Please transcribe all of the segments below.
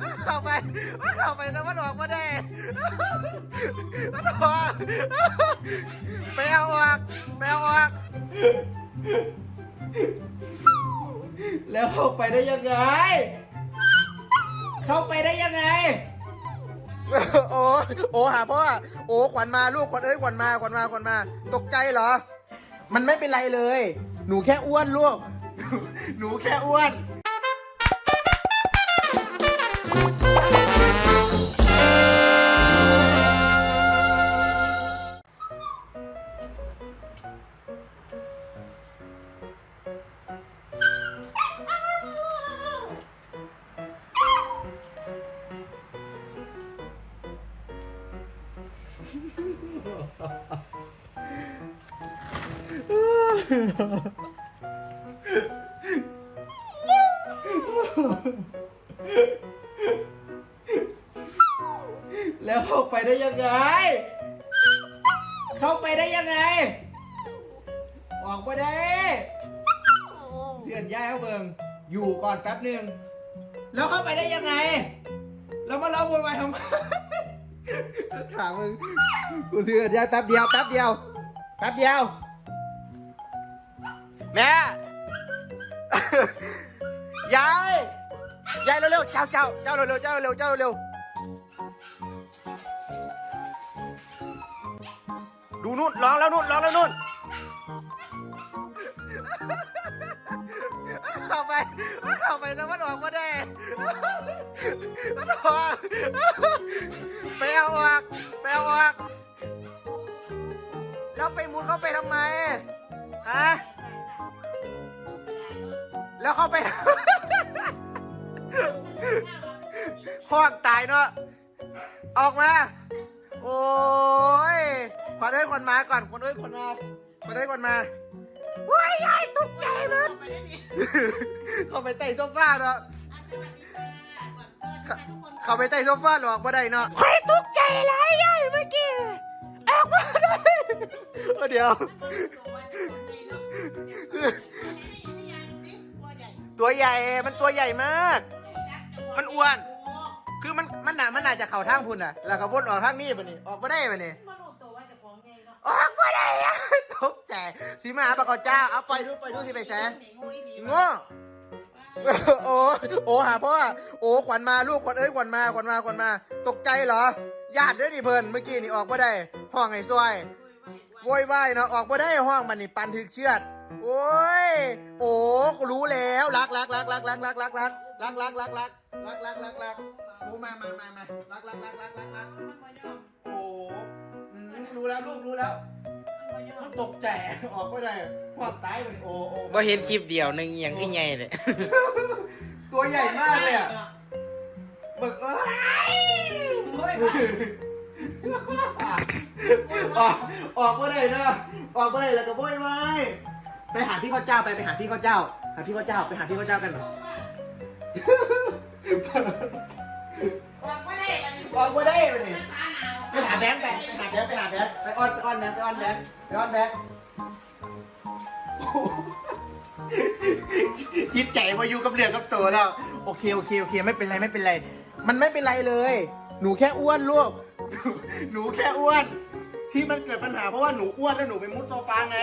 มันเข้าไป มันเข้าไปแต่มันออกมาได้ มันออกไปเอาออกไปเอาออก แล้วเข้าไปได้ยังไง เข้าไปได้ยังไง โอ้โอ้หาพ่อ โอ้ขวัญมาลูกขวัญเอ้ยขวัญมาขวัญมาขวัญมา ตกใจเหรอ มันไม่เป็นไรเลย หนูแค่อ้วนลูก หนูแค่อ้วน Ha ha ha. แล้วเข้าไปได้ยังไง เข้าไปได้ยังไง ออกมาได้เสียนย้ายเขาเบิงอยู่ก่อนแป๊บหนึ่งแล้วเข้าไปได้ยังไง แล้วมาเล่าโวยวายทำไมถามมึงกูเสือย้ายแป๊บเดียวแป๊บเดียวแป๊บเดียว แม่ยายยายเร็วๆเจ้าเจ้าเจ้าเร็วๆเจ้าเร็วๆเจ้าเร็วๆ ดูนู่นร้องแล้วนู่นร้องแล้วนู่นเข้าไปมันเข้าไปแต่มันออกมาได้มันออกไปเอาออกไปเอาออกแล้วไปมุดเข้าไปทำไมฮะแล้วเข้าไปห้องตายเนาะออกมา โอ้ย ขวัญเอ้ยขวัญมาก่อนขวัญเอ้ยขวัญมาขวัญเอ้ยขวัญมาโอ้ยยายตกใจมั้ยเข้าไปใต้โซฟาเนาะเข้าไปใต้โซฟาหรอกบ่ได้เนาะใครตกใจหลายยายเมื่อกี้ออกมาได้เออเดี๋ยว ตัวใหญ่มันตัวใหญ่มาก มันอ้วน คือมันมันหนามันน่าจะเข่าทางพุ่นอะ แล้วก็วนออกทางนี้ปะนี่ออกมาได้ปะนี่ ออกมาได้อะตกใจสีมาหาปะกอเจ้าเอาไปดูไปดูสิไปแซงโง่โอ้โอ้หาพ่อโอ้ขวัญมาลูกขวัญเอ้ยขวัญมาขวัญมาขวัญมา ตกใจเหรอญาติเลยนี่เพิ่นเมื่อกี้นี่ออกมาได้ ห้องไอ้ซวยโวยวายเนาะออกมาได้ห้องมันนี่ปันถึกเชือดโอ้ยโอ้รู้แล้วรักรักรักรักรักรักรักรักรักรักรักรักรักรักรักรักโอ้มามามามารักรักรักรักรักรักโอ้อืม รู้แล้วลูกรู้แล้ว มันตกใจออกมาได้ความตายมันโอ้โอ้บ่เห็นคลิปเดียวหนึงอหยังคือใหญ่เลย ตัวใหญ่มากเลยอะเบิกเอ้ยออกออกมาได้เนอะออกมาได้แล้วก็โวยวายไปหาพี่ข้าวเจ้าไปไปหาพี่ข้าวเจ้า หาพี่ข้าวเจ้าไปหาพี่ข้าวเจ้ากันหน่อย ออกมาได้ไปนี่ไปหา แบงค์ไปหาแบงค์ไปหาแบงค์ไปอ้อนไปอ้อนแบงค์ไปอ้อนแบงค์ไปอ้อนแบงค์จิตใจมาอยู่กับเรือกับตัวแล้ว โอเคโอเคโอเค ไม่เป็นไรไม่เป็นไร มันไม่เป็นไรเลย หนูแค่อ้วนลูกหนูแค่อ้วน ที่มันเกิดปัญหาเพราะว่าหนูอ้วนแล้วหนูไปมุดโซฟาไง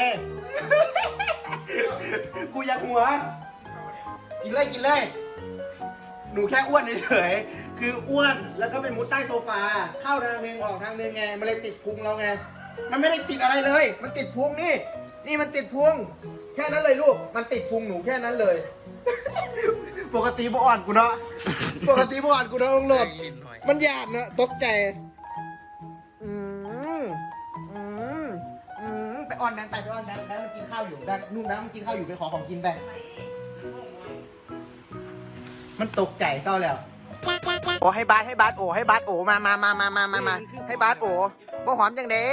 กูอยากหัว กินเลยกินเลย หนูแค่อ้วนเฉยๆ คืออ้วนแล้วก็ไปมุดใต้โซฟา เข้าทางนึงออกทางนึงไง มันเลยติดพุงเราไง มันไม่ได้ติดอะไรเลย มันติดพุงนี่ นี่มันติดพุง แค่นั้นเลยลูก มันติดพุงหนูแค่นั้นเลย ปกติบ่อ่อนกูเนาะ ปกติบ่อ่อนกูเนาะองหลด มันหยาดเนอะตกใจ อืมอืมอืมไปอ้อนแบงค์ไปไปอ้อนแบงค์แบงค์มันกินข้าวอยู่แบงค์นู่นแบงมันกินข้าวอยู่ไปขอของกินแบงค์ มันตกใจเศร้าแล้ว โอ้ให้บาสให้บาสโอ้ให้บาสโอ้มามามามามามามาให้บาสโอ้บ่หอมจังเด้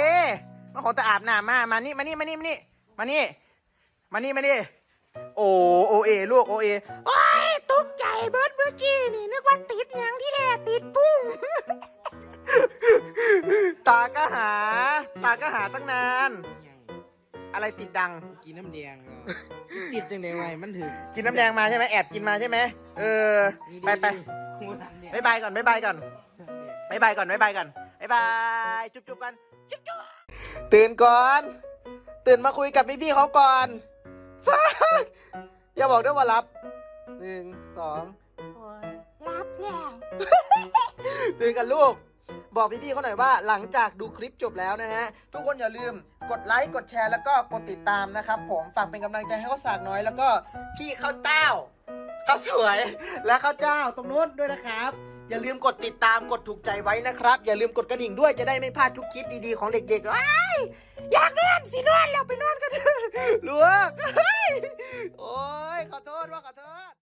มาขอต่อาบน้ำมามานี่มานี่มานี่มานี่มานี่มานี่มานี่โอ้โอเอลูกโอเอโอ้ยตกใจเบิร์ดเมื่อกี้นี่นึกว่าติดย่างที่แท้ติดปุ้งตาก็หา ตาก็หาตั้งนาน อะไรอะไรติดดัง กินน้ำแดงเนาะสิทธิ์จังได๋ไว้มันถึงกินน้ำแดงมาใช่ไหมแอบกินมาใช่ไหมเออไปไปหูน้ำแดงบายบายก่อนบายบายก่อนบายบายก่อนบายบายก่อนบายบายจุ๊บจุ๊บกันจุ๊บจุ๊บตื่นก่อน ตื่นมาคุยกับพี่พี่ๆเขาก่อนสักอย่าบอกด้วยว่ารับหนึ่งสองโอ้ยรับแล้วตื่นกันลูก บอกพี่ๆเขาหน่อยว่าหลังจากดูคลิปจบแล้วนะฮะ ทุกคนอย่าลืมกดไลค์กดแชร์แล้วก็กดติดตามนะครับผมฝากเป็นกำลังใจให้เขาสากน้อยแล้วก็พี่ข้าวเต้าข้าวสวยและข้าวเจ้าตรงนู้นด้วยนะครับ อย่าลืมกดติดตามกดถูกใจไว้นะครับ อย่าลืมกดกระดิ่งด้วยจะได้ไม่พลาดทุกคลิปดีๆของเด็กๆว้ายอยากนอนสินอนแล้วไปนอนกันเถอะลูกเฮ้ยโอ้ยขอโทษว่าขอโทษ